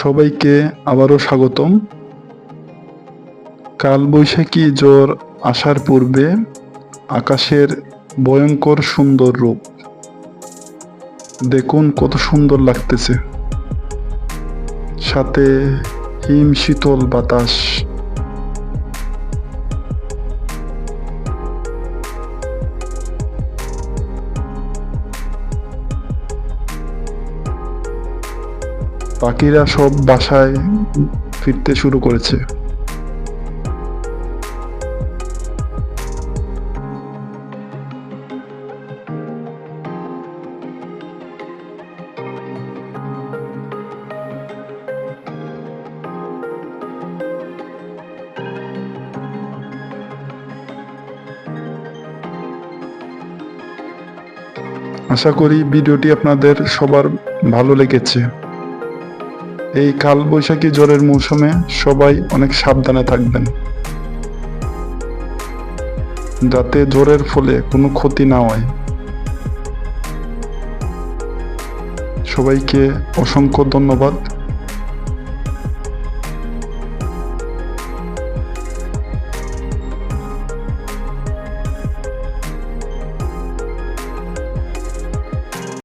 সবাইকে আবারও স্বাগতম। কালবৈশাখী জ্বর আসার পূর্বে আকাশের ভয়ঙ্কর সুন্দর রূপ। দেখুন কত সুন্দর লাগতেছে। সাথে হিম শীতল বাতাস। পাখিরা সব বাসায় ফিরতে শুরু করেছে। আশা করি ভিডিওটি আপনাদের সবার ভালো লেগেছে। এই কালবৈশাখী জ্বরের মৌসুমে সবাই অনেক সাবধানে থাকবেন। যাতে জ্বরের ফলে কোনো ক্ষতি না হয়। সবাইকে অসংখ্য ধন্যবাদ।